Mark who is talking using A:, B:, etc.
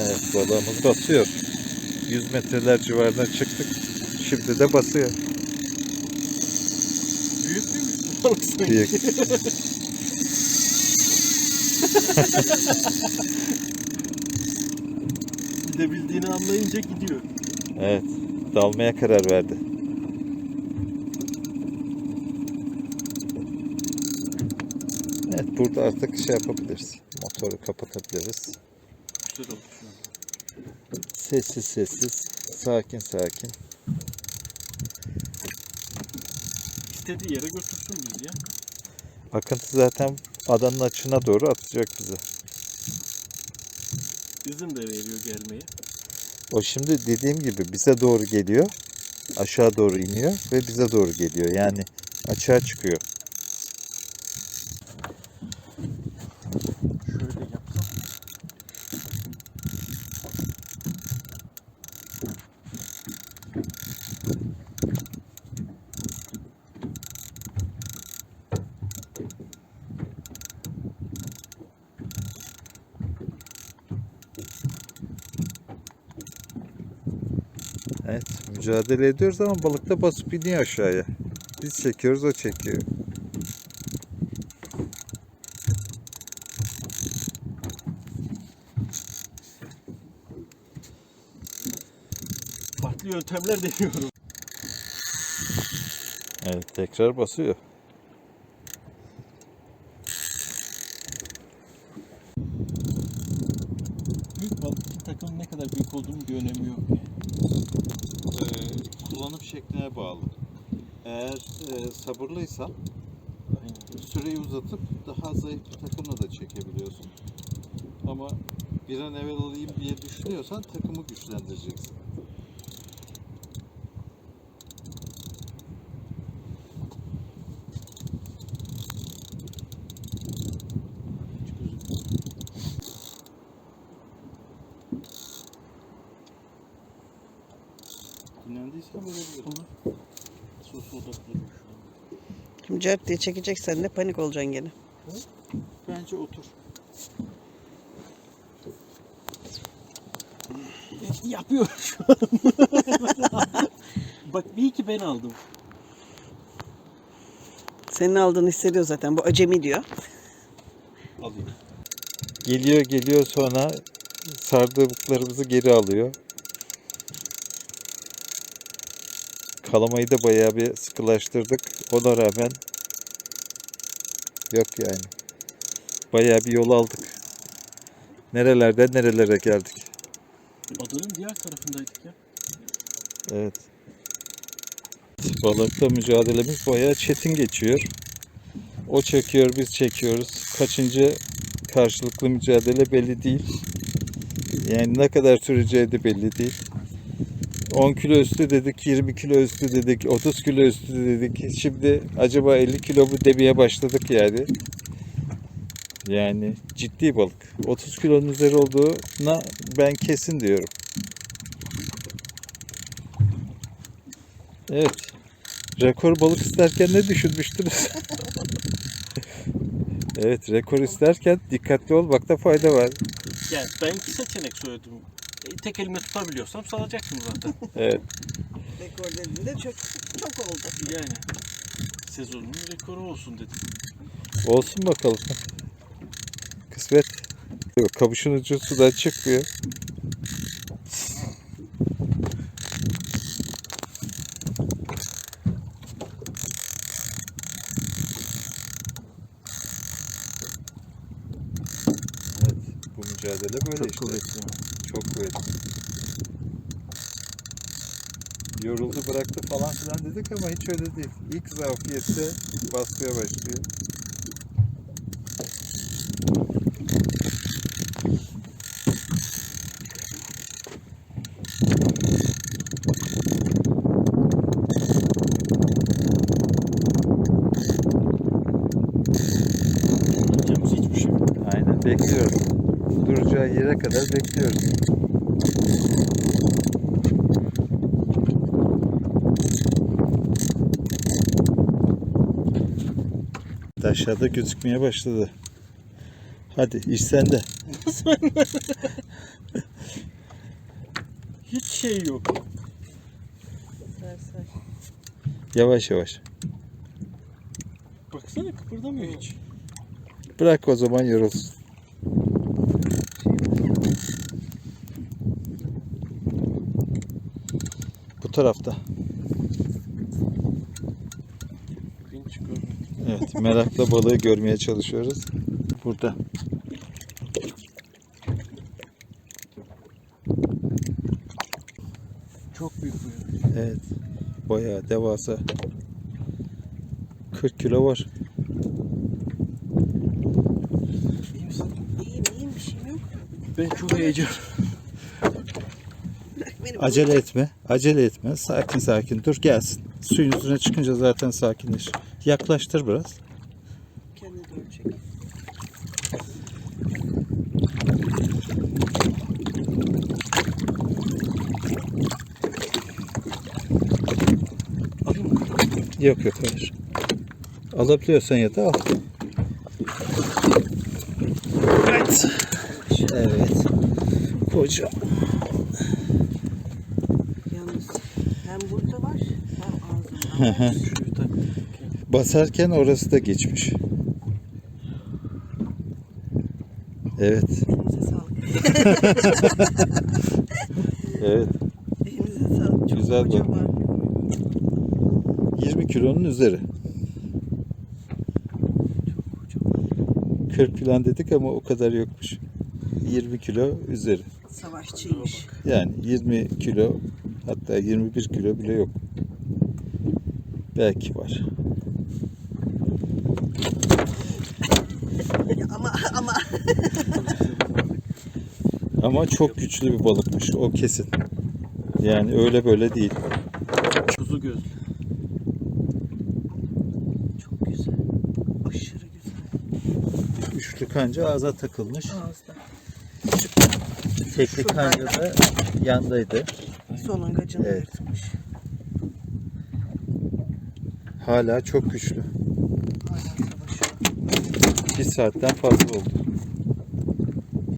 A: Evet balığımız basıyor. 100 metreler civarına çıktık. Şimdi de basıyor.
B: Büyük müymüş balık sanki?
A: Büyük.
B: Bir de bildiğini anlayınca gidiyor.
A: Evet. Dalmaya karar verdi. Evet burada artık şey yapabiliriz. Motoru kapatabiliriz.
B: Şu an.
A: Sessiz sessiz. Sakin sakin.
B: İstediği yere götürsün bizi ya.
A: Akıntı zaten adanın açına doğru atacak bizi.
B: İzin de veriyor gelmeye.
A: O şimdi dediğim gibi bize doğru geliyor. Aşağı doğru iniyor ve bize doğru geliyor. Yani açığa çıkıyor. Evet mücadele ediyoruz ama balık da basıp iniyor aşağıya. Biz çekiyoruz o çekiyor.
B: Farklı yöntemler deniyorum.
A: Evet tekrar basıyor.
B: Büyük balık takımın ne kadar büyük olduğunun bir önemi yok.
A: Ee, kullanım şekline bağlı. Eğer e, sabırlıysan süreyi uzatıp daha zayıf bir takımla da çekebiliyorsun. Ama bir an evvel alayım diye düşünüyorsan takımı güçlendireceksin.
B: Hiç gözükmüyor. An.
C: Şimdi cart diye çekeceksen de panik olacaksın gene.
A: Bence otur.
B: E, Yapıyor şu an. Bak iyi ki ben aldım.
C: Senin aldığını hissediyor zaten. Bu acemi diyor.
B: Alayım.
A: Geliyor geliyor sonra sardıklarımızı geri alıyor. Kalamayı da bayağı bir sıkılaştırdık. Ona rağmen yok yani. Bayağı bir yol aldık. Nerelerden nerelere geldik.
B: Adanın diğer tarafındaydık ya.
A: Evet. Balıkla mücadelemiz bayağı çetin geçiyor. O çekiyor, biz çekiyoruz. Kaçıncı karşılıklı mücadele belli değil. Yani ne kadar süreceği de belli değil. 10 kilo üstü dedik, 20 kilo üstü dedik, 30 kilo üstü dedik. Şimdi acaba 50 kilo mu demeye başladık yani. Yani ciddi balık. 30 kilonun üzeri olduğuna ben kesin diyorum. Evet. Rekor balık isterken ne düşünmüştünüz? evet, rekor isterken dikkatli olmakta fayda var.
B: Yani ben iki seçenek söyledim. Tek elimle tutabiliyorsam salacaktım zaten.
A: Evet.
C: Rekor dediğinde çok, çok oldu.
B: yani sezonun rekoru olsun dedim.
A: Olsun bakalım. Kısmet. Kamışın ucu sudan çıkmıyor. Evet, bu mücadele böyle
B: Çok
A: işte.
B: kuvvetli.
A: Çok kuvvetli. Yoruldu bıraktı falan filan dedik ama hiç öyle değil. İlk zafiyette basmaya başlıyor.
B: Yiyeceğimiz
A: Duracağı yere kadar bekliyoruz. Aşağıda gözükmeye başladı. Hadi iş sende.
B: şey yok.
A: Yavaş yavaş.
B: Baksana kıpırdamıyor hiç.
A: Bırak o zaman yorulsun. Tarafta. Evet, merakla balığı görmeye çalışıyoruz. Burada.
B: Çok büyük bu ya.
A: Evet. Bayağı devasa. 40 kilo var.
B: İyi misin?
C: İyiyim iyiyim bir şeyim yok.
B: Ben çok heyecan.
A: Acele etme. Acele etme. Sakin sakin dur gelsin. Suyun üstüne çıkınca zaten sakinleşir. Yaklaştır biraz.
C: Kendine doğru çek.
B: Alayım mı?
A: Yok yok hayır. Alabiliyorsan ya da al. Evet. Evet. Koca.
C: Hem burada var hem ağzında.
A: Basarken orası da geçmiş. Evet.
C: Elinize sağlık.
A: Evet.
C: Elinize sağlık. Çok
A: Güzel
C: kocaman.
A: 20 kilonun üzeri. 40 falan dedik ama o kadar yokmuş. 20 kilo üzeri.
C: Savaşçıymış.
A: Yani 20 kilo hatta 21 kilo bile yok. Belki var.
C: ama ama
A: Ama çok güçlü bir balıkmış o kesin. Yani öyle böyle değil.
B: Kuzu gözlü.
C: çok güzel. Aşırı güzel.
A: Üçlü kanca ağza takılmış.
C: Ağızda.
A: Tekli kanca da yandaydı.
C: Solungacını
A: Evet.
C: yırtmış.
A: Hala çok güçlü.
C: Hala savaşıyor.
A: Bir saatten fazla oldu.